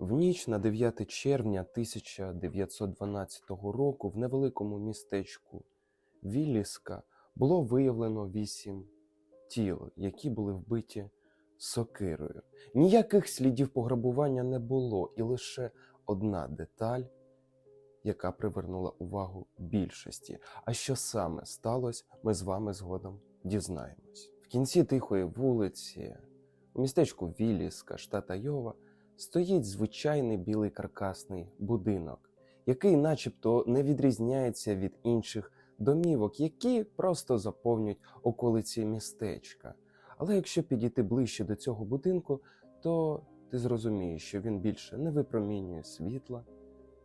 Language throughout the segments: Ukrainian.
В ніч на 9 червня 1912 року в невеликому містечку Вілліска було виявлено вісім тіл, які були вбиті сокирою. Ніяких слідів пограбування не було, і лише одна деталь, яка привернула увагу більшості. А що саме сталося, ми з вами згодом дізнаємось. В кінці тихої вулиці, у містечку Вілліска, штата Йова, стоїть звичайний білий каркасний будинок, який, начебто, не відрізняється від інших домівок, які просто заповнюють околиці містечка. Але якщо підійти ближче до цього будинку, то ти зрозумієш, що він більше не випромінює світла,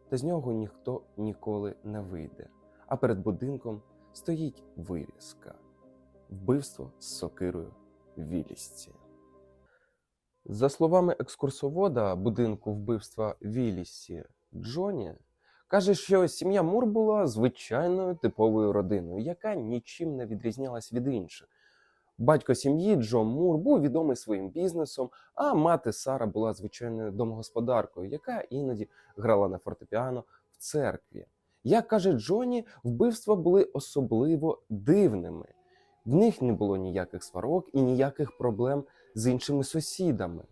та з нього ніхто ніколи не вийде. А перед будинком стоїть вирізка вбивство з сокирою в Вілісці. За словами екскурсовода будинку вбивства Вілісі Джоні, каже, що сім'я Мур була звичайною типовою родиною, яка нічим не відрізнялась від інших. Батько сім'ї Джо Мур був відомий своїм бізнесом, а мати Сара була звичайною домогосподаркою, яка іноді грала на фортепіано в церкві. Як каже Джоні, вбивства були особливо дивними. В них не було ніяких сварок і ніяких проблем з іншими сусідами.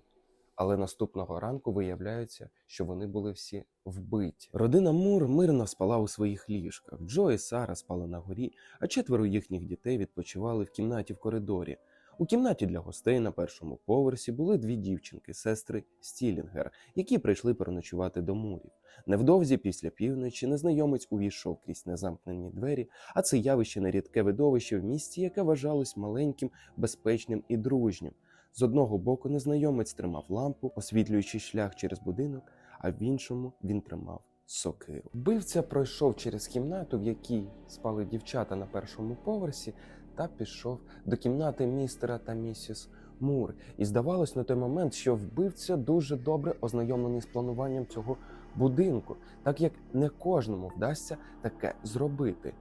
Але наступного ранку виявляється, що вони були всі вбиті. Родина Мур мирно спала у своїх ліжках. Джо і Сара спали на горі, а четверо їхніх дітей відпочивали в кімнаті в коридорі. У кімнаті для гостей на першому поверсі були дві дівчинки, сестри Стілінгер, які прийшли переночувати до мурів. Невдовзі після півночі незнайомець увійшов крізь незамкнені двері, а це явище нерідке видовище в місті, яке вважалось маленьким, безпечним і дружнім. З одного боку незнайомець тримав лампу, освітлюючи шлях через будинок, а в іншому він тримав сокиру. Вбивця пройшов через кімнату, в якій спали дівчата на першому поверсі, та пішов до кімнати містера та місіс Мур. І здавалось на той момент, що вбивця дуже добре ознайомлений з плануванням цього будинку, так як не кожному вдасться таке зробити.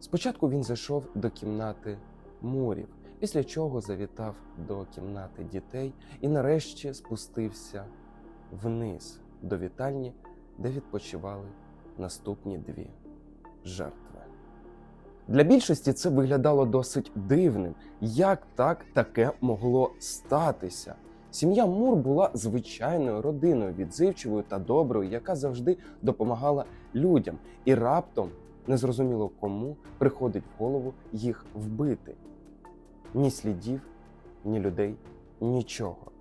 Спочатку він зайшов до кімнати Мурів, після чого завітав до кімнати дітей і нарешті спустився вниз до вітальні, де відпочивали наступні дві жертви. Для більшості це виглядало досить дивним. Як так таке могло статися? Сім'я Мур була звичайною родиною, відзивчивою та доброю, яка завжди допомагала людям, і раптом незрозуміло кому приходить в голову їх вбити. Ні слідів, ні людей, нічого.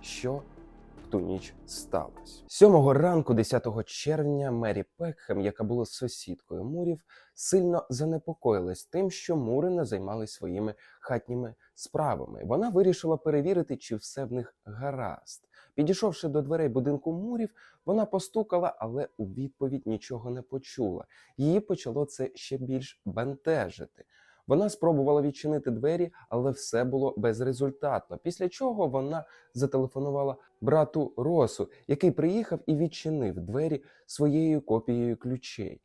Що в ту ніч сталося? Сьомого ранку, 10 червня, Мері Пекхем, яка була сусідкою Мурів, сильно занепокоїлась тим, що Мури не займались своїми хатніми справами. Вона вирішила перевірити, чи все в них гаразд. Підійшовши до дверей будинку Мурів, вона постукала, але у відповідь нічого не почула. Її почало це ще більш бентежити. Вона спробувала відчинити двері, але все було безрезультатно. Після чого вона зателефонувала брату Росу, який приїхав і відчинив двері своєю копією ключей.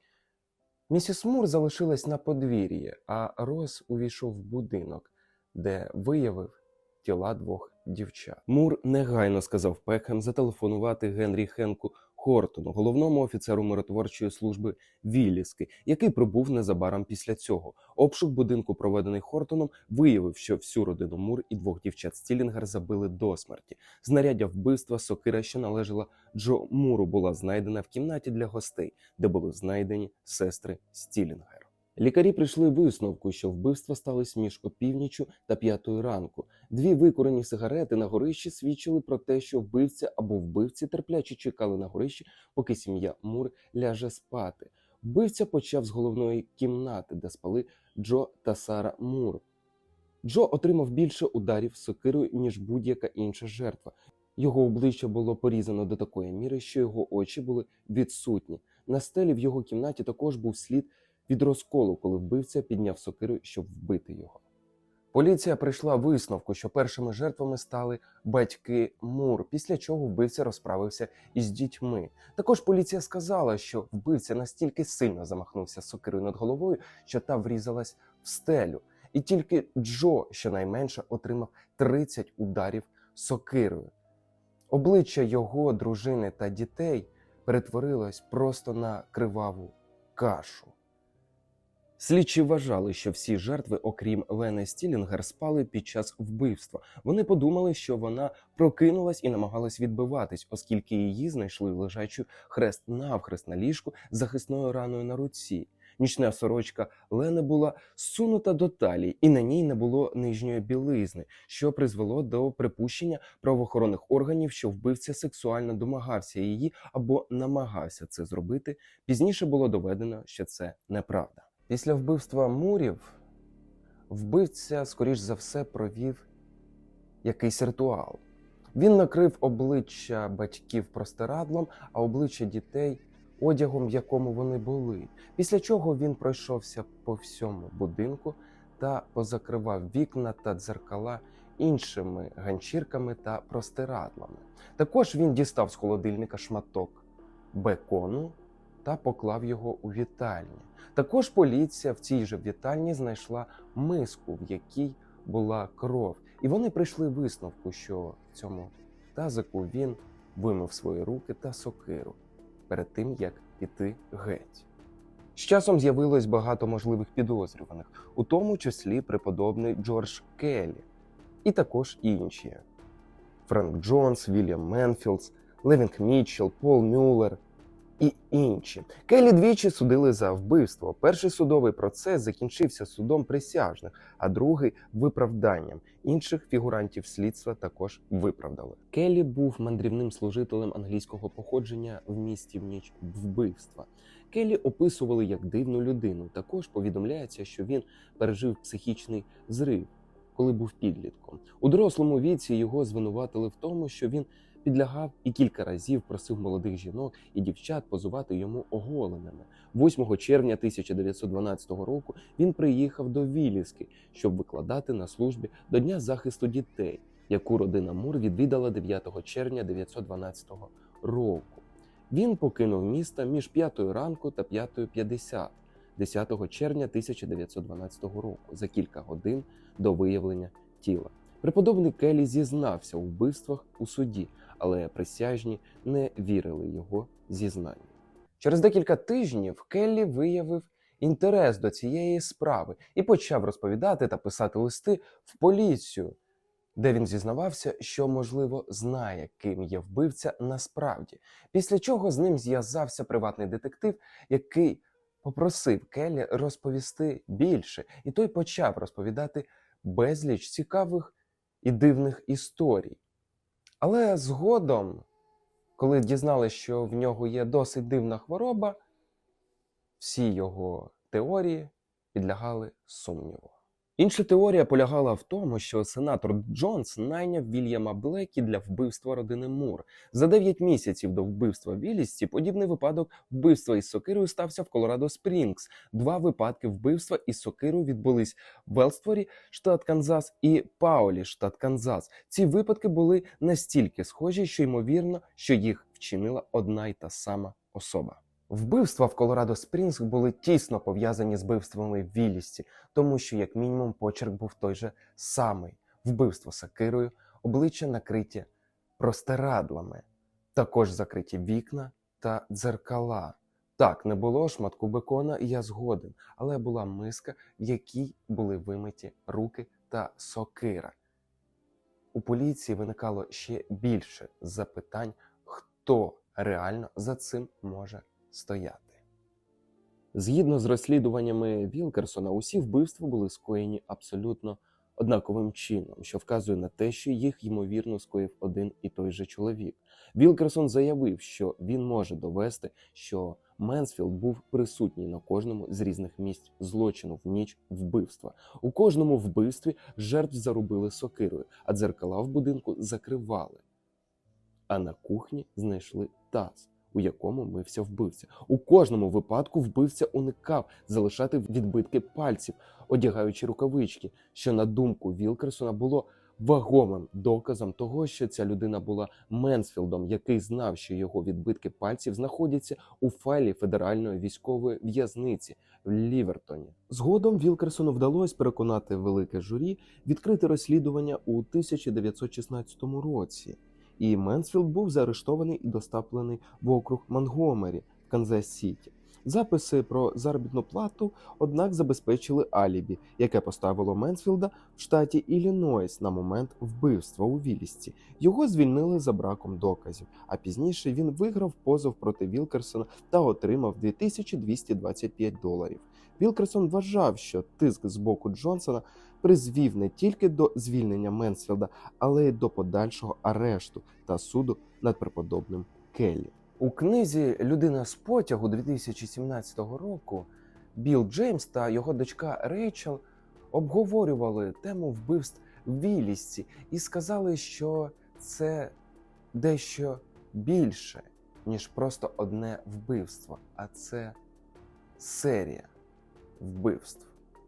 Місіс Мур залишилась на подвір'ї, а Рос увійшов в будинок, де виявив тіла двох дівчат. Мур негайно сказав Пекхем зателефонувати Генрі Хенку Хортону, головному офіцеру миротворчої служби Віліски, який прибув незабаром після цього. Обшук будинку, проведений Хортоном, виявив, що всю родину Мур і двох дівчат Стілінгер забили до смерті. Знаряддя вбивства сокира, що належала Джо Муру, була знайдена в кімнаті для гостей, де були знайдені сестри Стілінгер. Лікарі прийшли висновку, що вбивства стались між опівнічю та п'ятою ранку. Дві викурені сигарети на горищі свідчили про те, що вбивця або вбивці терпляче чекали на горищі, поки сім'я Мур ляже спати. Вбивця почав з головної кімнати, де спали Джо та Сара Мур. Джо отримав більше ударів сокирою, ніж будь-яка інша жертва. Його обличчя було порізано до такої міри, що його очі були відсутні. На стелі в його кімнаті також був слід від розколу, коли вбивця підняв сокиру, щоб вбити його. Поліція прийшла висновку, що першими жертвами стали батьки Мур, після чого вбивця розправився із дітьми. Також поліція сказала, що вбивця настільки сильно замахнувся сокирою над головою, що та врізалась в стелю. І тільки Джо щонайменше отримав 30 ударів сокирою. Обличчя його дружини та дітей перетворилось просто на криваву кашу. Слідчі вважали, що всі жертви, окрім Лени Стілінгер, спали під час вбивства. Вони подумали, що вона прокинулась і намагалась відбиватись, оскільки її знайшли лежачу хрест навхрест на ліжку з захисною раною на руці. Нічна сорочка Лени була сунута до талії, і на ній не було нижньої білизни, що призвело до припущення правоохоронних органів, що вбивця сексуально домагався її або намагався це зробити. Пізніше було доведено, що це неправда. Після вбивства Мурів вбивця, скоріш за все, провів якийсь ритуал. Він накрив обличчя батьків простирадлом, а обличчя дітей одягом, в якому вони були. Після чого він пройшовся по всьому будинку та позакривав вікна та дзеркала іншими ганчірками та простирадлами. Також він дістав з холодильника шматок бекону та поклав його у вітальні. Також поліція в цій же вітальні знайшла миску, в якій була кров, і вони прийшли висновку, що в цьому тазику він вимив свої руки та сокиру перед тим, як піти геть. З часом з'явилось багато можливих підозрюваних, у тому числі преподобний Джордж Келлі, і також інші: Френк Джонс, Вільям Менфілдс, Левінг Мітчелл, Пол Мюллер і інші. Келлі двічі судили за вбивство. Перший судовий процес закінчився судом присяжних, а другий виправданням. Інших фігурантів слідства також виправдали. Келлі був мандрівним служителем англійського походження в місті в ніч вбивства. Келлі описували як дивну людину. Також повідомляється, що він пережив психічний зрив, коли був підлітком. У дорослому віці його звинуватили в тому, що він підлягав і кілька разів просив молодих жінок і дівчат позувати йому оголеними. 8 червня 1912 року він приїхав до Віліски, щоб викладати на службі до Дня захисту дітей, яку родина Мур відвідала 9 червня 1912 року. Він покинув місто між 5 ранку та 5.50 10 червня 1912 року за кілька годин до виявлення тіла. Преподобний Келлі зізнався у вбивствах у суді, але присяжні не вірили його зізнанню. Через декілька тижнів Келлі виявив інтерес до цієї справи і почав розповідати та писати листи в поліцію, де він зізнавався, що, можливо, знає, ким є вбивця насправді. Після чого з ним зв'язався приватний детектив, який попросив Келлі розповісти більше, і той почав розповідати безліч цікавих і дивних історій. Але згодом, коли дізналися, що в нього є досить дивна хвороба, всі його теорії підлягали сумніву. Інша теорія полягала в тому, що сенатор Джонс найняв Вільяма Блекі для вбивства родини Мур. За 9 місяців до вбивства Вілісті подібний випадок вбивства із сокирою стався в Колорадо Спрінгс. Два випадки вбивства із сокирою відбулись в Велстворі, штат Канзас, і Паолі, штат Канзас. Ці випадки були настільки схожі, що ймовірно, що їх вчинила одна й та сама особа. Вбивства в Колорадо Спрінгс були тісно пов'язані з вбивствами в Вілісті, тому що, як мінімум, почерк був той же самий: вбивство сакирою, обличчя накриті простирадлами, також закриті вікна та дзеркала. Так, не було шматку бекона, я згоден, але була миска, в якій були вимиті руки та сокира. У поліції виникало ще більше запитань, хто реально за цим може стояти. Згідно з розслідуваннями Вілкерсона, усі вбивства були скоєні абсолютно однаковим чином, що вказує на те, що їх ймовірно скоїв один і той же чоловік. Вілкерсон заявив, що він може довести, що Менсфілд був присутній на кожному з різних місць злочину в ніч вбивства. У кожному вбивстві жертв зарубили сокирою, а дзеркала в будинку закривали. А на кухні знайшли таз у якому мився вбивця. У кожному випадку вбивця уникав залишати відбитки пальців, одягаючи рукавички, що на думку Вілкерсона було вагомим доказом того, що ця людина була Менсфілдом, який знав, що його відбитки пальців знаходяться у файлі федеральної військової в'язниці в Лівертоні. Згодом Вілкерсону вдалося переконати велике журі відкрити розслідування у 1916 році. І Менсфілд був заарештований і доставлений в округ Монгомері в Канзас-Сіті. Записи про заробітну плату, однак, забезпечили алібі, яке поставило Менсфілда в штаті Іллінойс на момент вбивства у Вілісті. Його звільнили за браком доказів. А пізніше він виграв позов проти Вілкерсона та отримав 2225 доларів. Вілкерсон вважав, що тиск з боку Джонсона призвів не тільки до звільнення Менсфілда, але й до подальшого арешту та суду над преподобним Келлі. У книзі Людина з потягу 2017 року Білл Джеймс та його дочка Рейчел обговорювали тему вбивств в Вілісці і сказали, що це дещо більше, ніж просто одне вбивство, а це серія вбивств.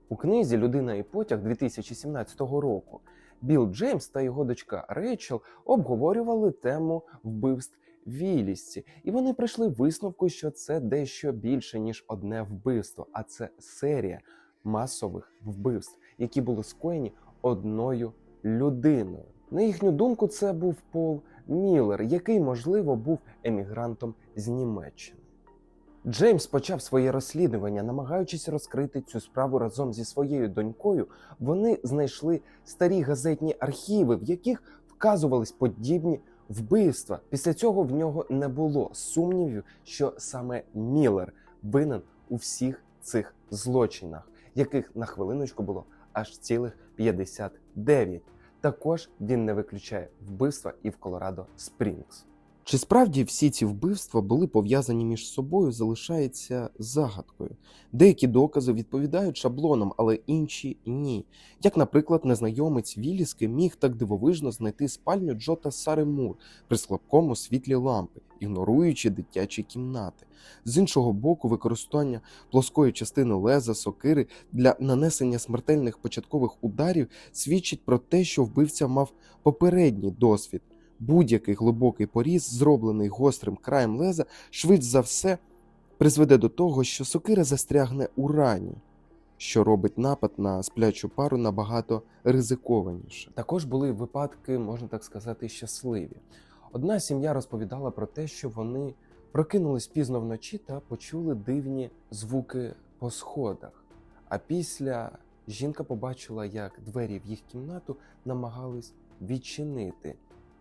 У книзі Людина і потяг 2017 року Білл Джеймс та його дочка Рейчел обговорювали тему вбивств Вілісці, і вони прийшли висновку, що це дещо більше ніж одне вбивство, а це серія масових вбивств, які були скоєні одною людиною. На їхню думку, це був Пол Міллер, який, можливо, був емігрантом з Німеччини. Джеймс почав своє розслідування, намагаючись розкрити цю справу разом зі своєю донькою. Вони знайшли старі газетні архіви, в яких вказувались подібні вбивства. Після цього в нього не було сумнівів, що саме Міллер винен у всіх цих злочинах, яких на хвилиночку було аж цілих 59. Також він не виключає вбивства і в Колорадо Спрінгс. Чи справді всі ці вбивства були пов'язані між собою, залишається загадкою. Деякі докази відповідають шаблонам, але інші ні. Як, наприклад, незнайомець Віліски міг так дивовижно знайти спальню Джота Сари Мур при слабкому світлі лампи, ігноруючи дитячі кімнати. З іншого боку, використання плоскої частини леза сокири для нанесення смертельних початкових ударів свідчить про те, що вбивця мав попередній досвід. Будь-який глибокий поріз, зроблений гострим краєм леза, швидше за все призведе до того, що сокира застрягне у рані, що робить напад на сплячу пару набагато ризикованіше. Також були випадки, можна так сказати, щасливі. Одна сім'я розповідала про те, що вони прокинулись пізно вночі та почули дивні звуки по сходах. А після жінка побачила, як двері в їх кімнату намагались відчинити.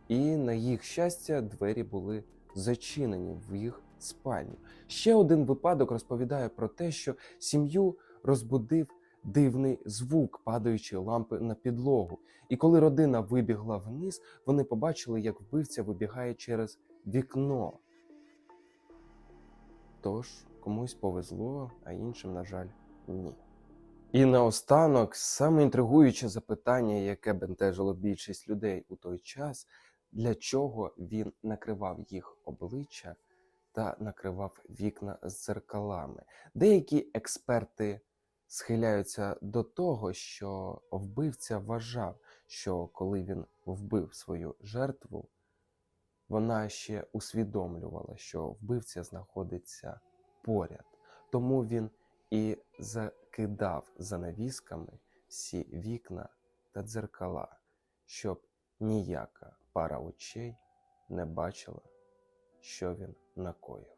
І на їх щастя, двері були зачинені в їх спальню. Ще один випадок розповідає про те, що сім'ю розбудив дивний звук падаючої лампи на підлогу. І коли родина вибігла вниз, вони побачили, як вбивця вибігає через вікно. Тож комусь повезло, а іншим, на жаль, ні. І наостанок саме інтригуюче запитання, яке бентежило більшість людей у той час, для чого він накривав їх обличчя та накривав вікна з дзеркалами. Деякі експерти схиляються до того, що вбивця вважав, що коли він вбив свою жертву, вона ще усвідомлювала, що вбивця знаходиться поряд. Тому він і закидав занавісками всі вікна та дзеркала, щоб ніяка пара очей не бачила, що він накоїв.